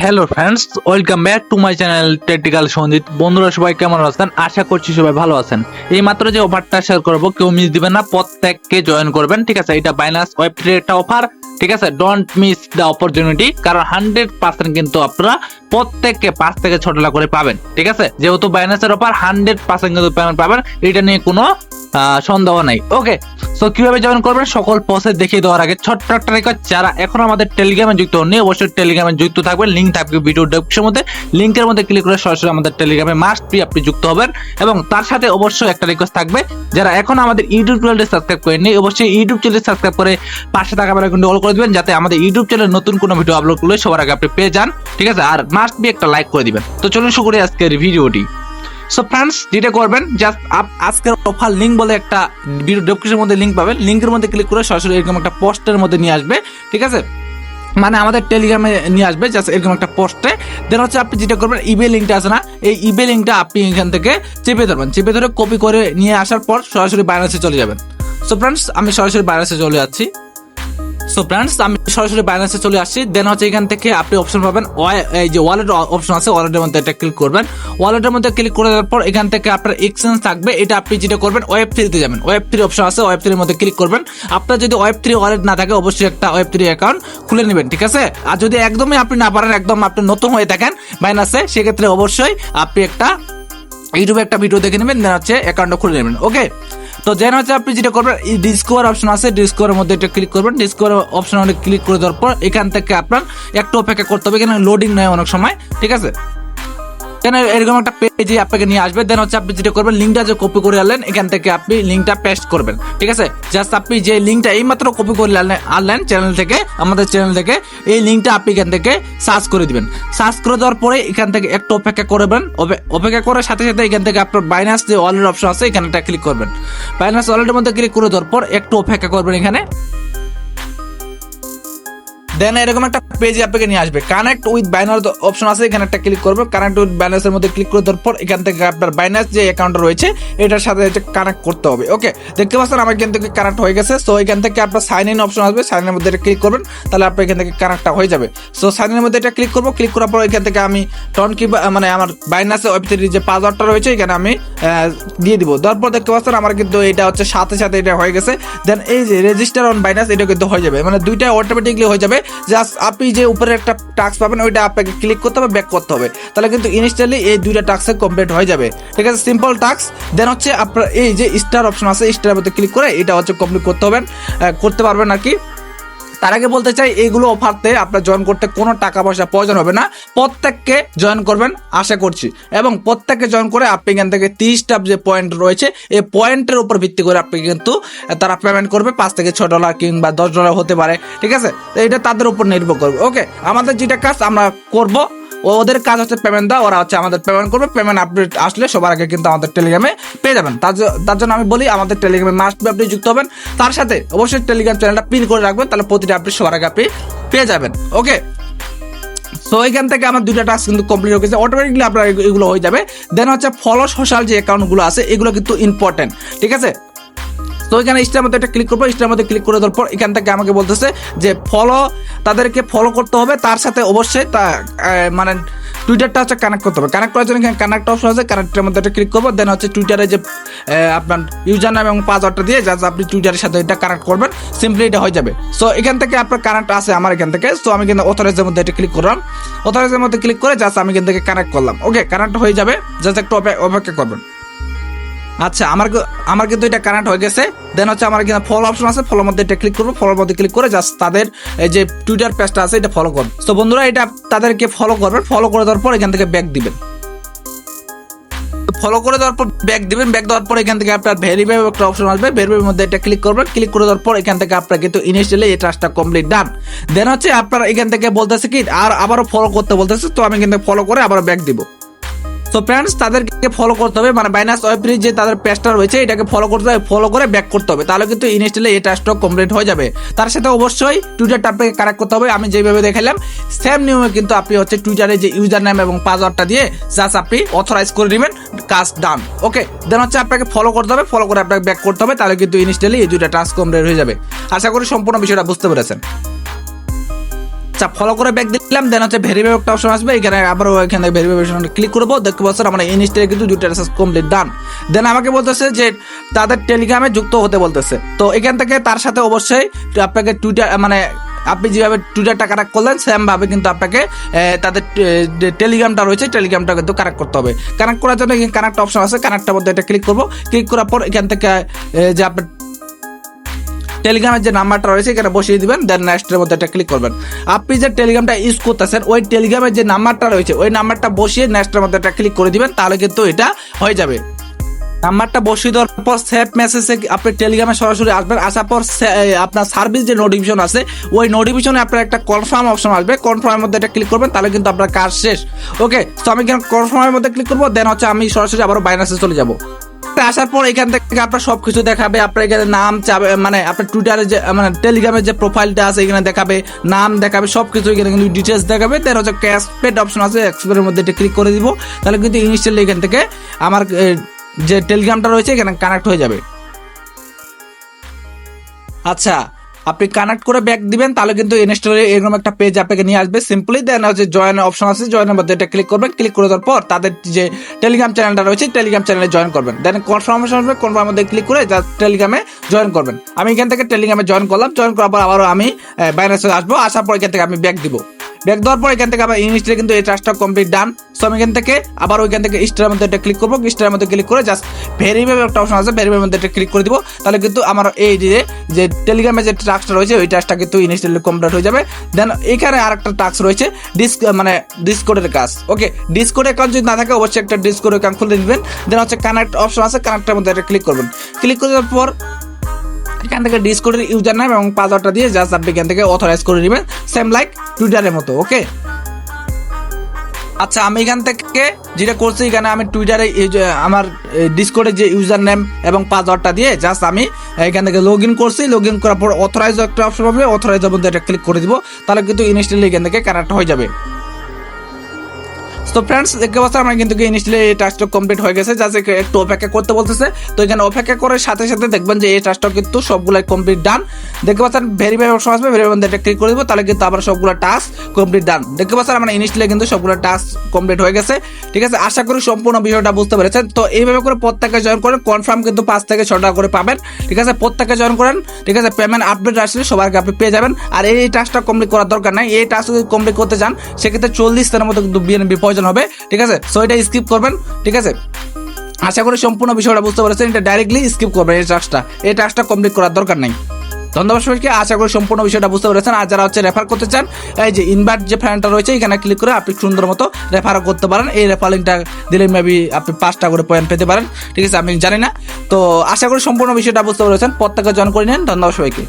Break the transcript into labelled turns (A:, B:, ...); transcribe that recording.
A: Hello friends welcome back to my channel technical Sanjit বন্ধুরা সবাই কেমন আছেন? আশা করছি সবাই ভালো আছেন। এই মাত্র যে অফারটা শেয়ার করব, কেউ মিস দিবেন না, প্রত্যেককে জয়েন করবেন, ঠিক আছে? এটা বাইনাস ওয়েব একটা অফার ঠিক আছে? ডোন্ট মিস দ্য অপরচুনিটি কারণ হান্ড্রেড পার্সেন্ট কিন্তু আপনারা প্রত্যেককে পাঁচ থেকে ছ টাকা করে পাবেন, ঠিক আছে? যেহেতু বাইনাসের অফার হান্ড্রেড পার্সেন্ট কিন্তু পেমেন্ট পাবেন, এটা নিয়ে কোনো সন্দেহ নাই। ওকে সো কীভাবে জয়েন করবেন? সকল প্রসেস দেখিয়ে দেওয়ার আগে ছোট্ট একটা রিকোয়েস্ট যারা এখন আমাদের টেলিগ্রামে যুক্ত হননি অবশ্যই টেলিগ্রামে যুক্ত থাকবেন। লিঙ্ক থাকবে ভিডিও ডেসক্রিপশনের মধ্যে। লিঙ্কের মধ্যে ক্লিক করে সরাসরি আমাদের টেলিগ্রামে মাস্ট বি আপনি যুক্ত হবেন। এবং তার সাথে অবশ্যই একটা রিকোয়েস্ট থাকবে। যারা এখন আমাদের ইউটিউব চ্যানেলটি সাবস্ক্রাইব করেননি, অবশ্যই ইউটিউব চ্যানেল সাবস্ক্রাইব করে পাশে থাকা বেলা কিন্তু অল করে দিবেন। যাতে আমাদের ইউটিউব চ্যানেলে নতুন কোনো ভিডিও আপলোড করলে সবার আগে আপনি পেয়ে যান। ঠিক আছে? আর মাস্ট বি একটা লাইক করে দিবেন। তো চলুন শুরু করি আজকের ভিডিওটি সো ফ্রেন্ডস যেটা করবেন জাস্ট আজকের অফার লিঙ্ক বলে একটা ভিডিও ডেসক্রিপশনের মধ্যে লিঙ্ক পাবেন। লিঙ্কের মধ্যে ক্লিক করে সরাসরি এরকম একটা পোস্টের মধ্যে নিয়ে আসবে, ঠিক আছে? মানে আমাদের টেলিগ্রামে নিয়ে আসবে জাস্ট এরকম একটা পোস্টে দেন হচ্ছে আপনি যেটা করবেন ইবে লিঙ্কটা আছে না? এই ইবে লিঙ্কটা আপনি এখান থেকে চেপে ধরবেন। চেপে ধরে কপি করে নিয়ে আসার পর সরাসরি বাইনাসে চলে যাবেন। সো ফ্রেন্ডস আমি সরাসরি বাইনাসে চলে যাচ্ছি। সো ফ্রেন্ডস আমি সরাসরি বাইন্যান্সে চলে আসছি। দেন হচ্ছে এখান থেকে আপনি অপশন পাবেন এই যে ওয়ালেট অপশন আছে ওয়ালেটের মধ্যে এটা ক্লিক করবেন। ওয়ালেটের মধ্যে ক্লিক করে দেওয়ার পর এখান থেকে আপনার এক্সচেঞ্জ থাকবে। এটা আপনি যেটা করবেন ওয়েব থ্রিতে যাবেন। ওয়েব থ্রি অপশন আছে ওয়েব থ্রির মধ্যে ক্লিক করবেন। আপনার যদি ওয়েব থ্রি ওয়ালেট না থাকে, অবশ্যই একটা ওয়েব থ্রি অ্যাকাউন্ট খুলে নেবেন, ঠিক আছে? আর যদি একদমই আপনি না পারেন, একদম আপনি নতুন হয়ে থাকেন বাইনাসে সেক্ষেত্রে অবশ্যই আপনি একটা ইউটিউবে একটা ভিডিও দেখে নেবেন দেন হচ্ছে অ্যাকাউন্টটা খুলে নেবেন ওকে তো দেন হচ্ছে আপনি যেটা করবেন ডিসকভার অপশন আছে ডিসকভারের মধ্যে এটা ক্লিক করবেন। ডিসকভার অপশন ক্লিক করে দেওয়ার পর এখান থেকে আপনার একটু অপেক্ষা করতে হবে, এখানে লোডিং নেয় অনেক সময়, ঠিক আছে? দেন এরকম একটা পেজে আপনাকে নিয়ে আসবে দেন হচ্ছে আপনি যেটা করবেন লিঙ্কটা যে কপি করে আনলেন, এখান থেকে আপনি লিঙ্কটা পেস্ট করবেন, ঠিক আছে? জাস্ট আপনি যে লিঙ্কটা এইমাত্র কপি করে আনলেন চ্যানেল থেকে, আমাদের চ্যানেল থেকে, এই লিঙ্কটা আপনি এখান থেকে সার্চ করে দিবেন। সার্চ করে দেওয়ার পরে এখান থেকে একটু অপেক্ষা করবেন, অপে- অপেক্ষা করার সাথে সাথে এখান থেকে আপনার বাইনাস যে ওয়ালেট অপশন আছে, এখানে একটা ক্লিক করবেন। বাইনাস ওয়ালেটের মধ্যে ক্লিক করে দেওয়ার পর একটু অপেক্ষা করবেন এখানে। দেন এরকম একটা পেজে আপনাকে নিয়ে আসবে। কানেক্ট উইথ বাইনার অপশন আছে, এখানে একটা ক্লিক করবে। কানেক্ট উইথ বাইনাসের মধ্যে ক্লিক করে দেওয়ার পর এখান থেকে আপনার বাইনাস যে অ্যাকাউন্ট রয়েছে, এটার সাথে কানেক্ট করতে হবে। ওকে দেখতে পাচ্ছেন আমার এখান থেকে কানেক্ট হয়ে গেছে। সো এখান থেকে আপনার সাইন ইন অপশন আসবে। সাইন ইনের মধ্যে এটা ক্লিক করবেন, তাহলে আপনার এখান থেকে কানেক্টটা হয়ে যাবে। সো সাইন ইনের মধ্যে এটা ক্লিক করব। ক্লিক করার পর এখান থেকে আমি টন কি মানে আমার বাইনাসে ওয়েবসাইটের যে পাসওয়ার্ডটা রয়েছে, এখানে আমি দিয়ে দিব। দেওয়ার পর দেখতে পাচ্ছেন আমার কিন্তু এটা হচ্ছে সাথে সাথে এটা হয়ে গেছে। দেন এই যে রেজিস্টার অন বাইনাস এটা কিন্তু হয়ে যাবে। মানে দুইটা অটোমেটিকলি হয়ে যাবে। জাস্ট আপনি যে উপরে একটা টাস্ক পাবেন, ওইটা আপনাকে ক্লিক করতে হবে ব্যাক করতে হবে। তাহলে কিন্তু ইনস্ট্যান্টলি এই দুইটা টাস্কে কমপ্লিট হয়ে যাবে। ঠিক আছে সিম্পল টাস্ক দেন হচ্ছে আপনার এই যে স্টার অপশন আছে স্টারের মধ্যে ক্লিক করে এটা হচ্ছে কমপ্লিট করতে হবে করতে পারবেন আর কি। তার আগে বলতে চাই এইগুলো অফারতে আপনার জয়েন করতে কোনো টাকা পয়সা প্রয়োজন হবে না। প্রত্যেককে জয়েন করবেন, আশা করছি। এবং প্রত্যেককে জয়েন করে আপনি এখান থেকে তিরিশটা যে পয়েন্ট রয়েছে, এই পয়েন্টের উপর ভিত্তি করে আপনি কিন্তু তারা পেমেন্ট করবে, পাঁচ থেকে ছ ডলার কিংবা দশ ডলার হতে পারে। ঠিক আছে? এটা তাদের উপর নির্ভর করবে। ওকে আমাদের যেটা কাজ আমরা করব ওদের কাজ হচ্ছে পেমেন্ট দেওয়া, ওরা হচ্ছে আমাদের পেমেন্ট করবে পেমেন্ট আপডেট আসলে সবার আগে কিন্তু আমাদের টেলিগ্রামে পেয়ে যাবেন। তার জন্য আমি বলি, আমাদের টেলিগ্রামে মাস্ট বি আপনি যুক্ত হবেন। তার সাথে অবশ্যই টেলিগ্রাম চ্যানেলটা পিন করে রাখবেন, তাহলে প্রতিটা আপডেট সবার আগে আপনি পেয়ে যাবেন। ওকে সো এখান থেকে আমার দুইটা টাস্ক কিন্তু কমপ্লিট হয়ে গেছে। অটোমেটিকলি আপনার এগুলো হয়ে যাবে। দেন হচ্ছে ফলো সোশ্যাল যে অ্যাকাউন্টগুলো আছে, এগুলো কিন্তু ইম্পর্টেন্ট ঠিক আছে? তো এখানে স্টার মধ্যে একটা ক্লিক করব স্টার মধ্যে ক্লিক করে দেওয়ার পর এখান থেকে আমাকে বলতেছে যে ফলো তাদেরকে ফলো করতে হবে, তার সাথে অবশ্যই তা মানে টুইটারটা হচ্ছে কানেক্ট করতে হবে। কানেক্ট করার জন্য এখানে কানেক্ট অপশন আছে কানেক্টের মধ্যে একটা ক্লিক করব দেন হচ্ছে টুইটারে যে আপনার ইউজার নাম এবং পাসওয়ার্ডটা দিয়ে যা আপনি টুইটারের সাথে এটা কানেক্ট করবেন সিম্পলি এটা হয়ে যাবে। সো এখান থেকে আপনার কানেক্ট আছে আমার এখান থেকে সো আমি কিন্তু অথরাইজের মধ্যে এটা ক্লিক করলাম। অথরাইজের মধ্যে ক্লিক করে জাস্ট আমি এখান থেকে কানেক্ট করলাম। ওকে কানেক্ট হয়ে যাবে জাস্ট একটু অপেক্ষা করবেন। আচ্ছা আমার আমার কিন্তু এটা কানেক্ট হয়ে গেছে। দেন হচ্ছে আমার এখানে ফলো অপশন আছে ফলোর মধ্যে এটা ক্লিক করব ফলোর মধ্যে ক্লিক করে জাস্ট তাদের এই যে টুইটার পেজটা আছে, এটা ফলো করবেন তো বন্ধুরা, এটা তাদেরকে ফলো করবেন ফলো করে দেওয়ার পর এখান থেকে ব্যাক দিবেন। ফলো করে দেওয়ার পর ব্যাক দিবেন ব্যাক দেওয়ার পর এখান থেকে আপনার ভেরিফাই একটা অপশন আসবে ভেরিফাইয়ের মধ্যে এটা ক্লিক করবেন ক্লিক করে দেওয়ার পর এখান থেকে আপনার কিন্তু ইনিশিয়ালি এই টাস্কটা কমপ্লিট ডান দেন হচ্ছে আপনার এখান থেকে বলতেছে কি, আর আবারও ফলো করতে বলতেছে, তো আমি কিন্তু ফলো করে আবার ব্যাক দিব। তো ফ্রেন্ডস তাদেরকে ফলো করতে হবে। মানে বাইনাস ওয়েবরি যে তাদের পেজটা রয়েছে, এটাকে ফলো করতে হবে ফলো করে ব্যাক করতে হবে। তাহলে কিন্তু ইনস্টলে এটা স্টক কমপ্লিট হয়ে যাবে। তার সাথে অবশ্যই টুইটারটা আপনাকে কানেক্ট করতে হবে। আমি যেভাবে দেখালাম সেম নিয়মে কিন্তু আপনি হচ্ছে টুইটারে যে ইউজার নাম এবং পাসওয়ার্ডটা দিয়ে জাস্ট আপনি অথরাইজ করে নেবেন, কাজ ডান ওকে দেন হচ্ছে আপনাকে ফলো করতে হবে ফলো করে আপনাকে ব্যাক করতে হবে। তাহলে কিন্তু ইনস্টলি এই দুইটা টাস্ক কমপ্লিট হয়ে যাবে। আশা করি সম্পূর্ণ বিষয়টা বুঝতে পেরেছেন।
B: আচ্ছা ফলো করে ব্যাক দিলাম দেন হচ্ছে ভেরিফাই একটা অপশন আসবে, এখানে আবার এখানে ভেরিফিকেশন ক্লিক করব, দেখতে পাচ্ছেন আমার ইনস্টালে কিন্তু দুটো রিচার্জ কমপ্লিট ডান দেন আমাকে বলতেছে যে তাদের টেলিগ্রামে যুক্ত হতে বলতেছে। তো এখান থেকে তার সাথে অবশ্যই আপনাকে টুইটার মানে আপনি যেভাবে টুইটারটা কানেক্ট করলেন সেম ভাবে কিন্তু আপনাকে তাদের টেলিগ্রামটা রয়েছে টেলিগ্রামটা কিন্তু কানেক্ট করতে হবে। কানেক্ট করার জন্য কানেক্ট অপশন আছে কানেক্টের মধ্যে এটা ক্লিক করব। ক্লিক করার পর এখান থেকে যে আপনার টেলিগ্রামের যে নাম্বারটা রয়েছে, এখানে বসিয়ে দিবেন দেন নেক্সটের মধ্যে একটা ক্লিক করবেন। আপনি যে টেলিগ্রামটা ইউজ করতেছেন, ওই টেলিগ্রামের যে নাম্বারটা রয়েছে, ওই নাম্বারটা বসিয়ে নেক্সটের মধ্যে একটা ক্লিক করে দিবেন, তাহলে কিন্তু এটা হয়ে যাবে। নাম্বারটা বসিয়ে দেওয়ার পর সেভ মেসেজে আপনি টেলিগ্রামে সরাসরি আসবেন, আসার পর আপনার সার্ভিস যে নোটিফিকেশন আছে, ওই নোটিফিকেশনে আপনার একটা কনফার্ম অপশন আসবে কনফার্মের মধ্যে এটা ক্লিক করবেন, তাহলে কিন্তু আপনার কাজ শেষ। ওকে তো আমি এখানে কনফার্মের মধ্যে ক্লিক করব দেন হচ্ছে আমি সরাসরি আবারও বাইনাসে চলে যাব। আসার পর এখান থেকে আপনার সবকিছু দেখাবে, আপনার এখানে নাম চাবে মানে আপনার টুইটারে যে মানে টেলিগ্রামের যে প্রোফাইলটা আছে এখানে দেখাবে, নাম দেখাবে সব কিছু এখানে কিন্তু ডিটেলস দেখাবে। তার হচ্ছে ক্যাশ পেড অপশন আছে এক্সপের মধ্যে এটা ক্লিক করে দিব। তাহলে কিন্তু ইনিশিয়ালি এখান থেকে আমার যে টেলিগ্রামটা রয়েছে, এখানে কানেক্ট হয়ে যাবে। আচ্ছা আপনি কানেক্ট করে ব্যাক দিবেন, তাহলে কিন্তু ইনস্টলে এরকম একটা পেজ আপনাকে নিয়ে আসবে। সিম্পলি দেন হচ্ছে জয়েন অপশন আছে জয়েনের মধ্যে এটা ক্লিক করবেন ক্লিক করে দেওয়ার পর তাদের যে টেলিগ্রাম চ্যানেলটা রয়েছে টেলিগ্রাম চ্যানেলে জয়েন করবেন। দেন কনফার্মেশন আসবে কনফার্মের মধ্যে ক্লিক করে টেলিগ্রামে জয়েন করবেন। আমি এখান থেকে টেলিগ্রামে জয়েন করলাম জয়েন করার পর আবারও আমি বাইনাসে আসব, আসার পর এখান থেকে আমি ব্যাক দিব। ব্যাক দেওয়ার পর এখান থেকে আবার ইনস্টলে কিন্তু এই টাস্কটা কমপ্লিট ডান সো আমি এখান থেকে আবার ওইখান থেকে স্টারের মধ্যে এটা ক্লিক করব। স্টারের মধ্যে ক্লিক করে জাস্ট ভেরিফাই একটা অপশন আছে ভেরিফাই মধ্যে এটা ক্লিক করে দিব। তাহলে কিন্তু আমার এই যে যে টেলিগ্রামে যে টাস্কটা রয়েছে, ওই টাস্কটা কিন্তু ইনস্টলে কমপ্লিট হয়ে যাবে। দেন এখানে আরেকটা টাস্ক রয়েছে ডিস্ক মানে ডিসকোডের কাজ। ওকে ডিসকোড অ্যাকাউন্ট যদি না থাকে, অবশ্যই একটা ডিসকোড অ্যাকাউন্ট খুলে নেবেন দেন হচ্ছে কানেক্ট অপশন আছে কানেক্টের মধ্যে এটা ক্লিক করবেন। ক্লিক করে দেওয়ার পর এখান থেকে ডিসকোডের ইউজার নাম এবং পাসওয়ার্ডটা দিয়ে জাস্ট আপনি এখান থেকে অথরাইজ করে নেবেন সেম লাইক টুইটারের মতো ওকে আচ্ছা আমি এখান থেকে যেটা করছি, এখানে আমি টুইটারে আমার ডিসকোডে যে ইউজার নেম এবং পাসওয়ার্ডটা দিয়ে জাস্ট আমি এখান থেকে লগ ইন করছি লগ ইন করার পর অথরাইজ একটা অপশন হবে অথরাইজের মধ্যে এটা ক্লিক করে দিব, তাহলে কিন্তু ইনস্টলি এখান থেকে কানেক্ট হয়ে যাবে। তো ফ্রেন্ডস দেখতে পাচ্ছেন, আমার কিন্তু ইনিশিয়ালি এই টাস্কটা কমপ্লিট হয়ে গেছে। জাস্ট একটু অপেক্ষা করতে বলতেছে। তো এখানে অপেক্ষা করার সাথে সাথে দেখবেন যে এই টাস্কটা কিন্তু সবগুলাই কমপ্লিট ডান দেখতে পাচ্ছেন ভেরিফাই অপশন আসবে ভেরিফাই এটা ক্লিক করে দিব, তাহলে কিন্তু আবার সবগুলো টাস্ক কমপ্লিট ডান দেখতে পাচ্ছেন, আমার ইনিশিয়ালি কিন্তু সবগুলো টাস্ক কমপ্লিট হয়ে গেছে। ঠিক আছে, আশা করি সম্পূর্ণ বিষয়টা বুঝতে পেরেছেন। তো এইভাবে করে প্রত্যেকে জয়েন করেন কনফার্ম কিন্তু পাঁচ থেকে ছ টাকা করে পাবেন। ঠিক আছে প্রত্যেকে জয়েন করেন। ঠিক আছে পেমেন্ট আপডেট আসলে সবার আগে আপনি পেয়ে যাবেন। আর এই টাস্কটা কমপ্লিট করার দরকার নাই। এই টাস্ক কমপ্লিট করতে চান, সেক্ষেত্রে চল্লিশ দিনের মতো কিন্তু বিএনপি প্রয়োজন হবে, ঠিক আছে? সো এটা স্কিপ করবেন, ঠিক আছে? আশা করি সম্পূর্ণ বিষয়টা বুঝতে পেরেছেন, এটা ডাইরেক্টলি স্কিপ করবেন এই টাস্কটা এই টাস্কটা কমপ্লিট করার দরকার নেই। ধন্যবাদ সবাইকে, আশা করি সম্পূর্ণ বিষয়টা বুঝতে পেরেছেন। আর যারা হচ্ছে রেফার করতে চান, এই যে ইনভার্ট যে ফ্যানটা রয়েছে, এখানে ক্লিক করে আপনি সুন্দর মতো রেফার করতে পারেন। এই রেফার লিঙ্কটা দিলে মেবি আপনি পাঁচটা করে পয়েন্ট পেতে পারেন, ঠিক আছে? আমি জানি না। তো, আশা করি সম্পূর্ণ বিষয়টা বুঝতে পেরেছেন। প্রত্যেকে জয়েন করে নেন। ধন্যবাদ সবাইকে।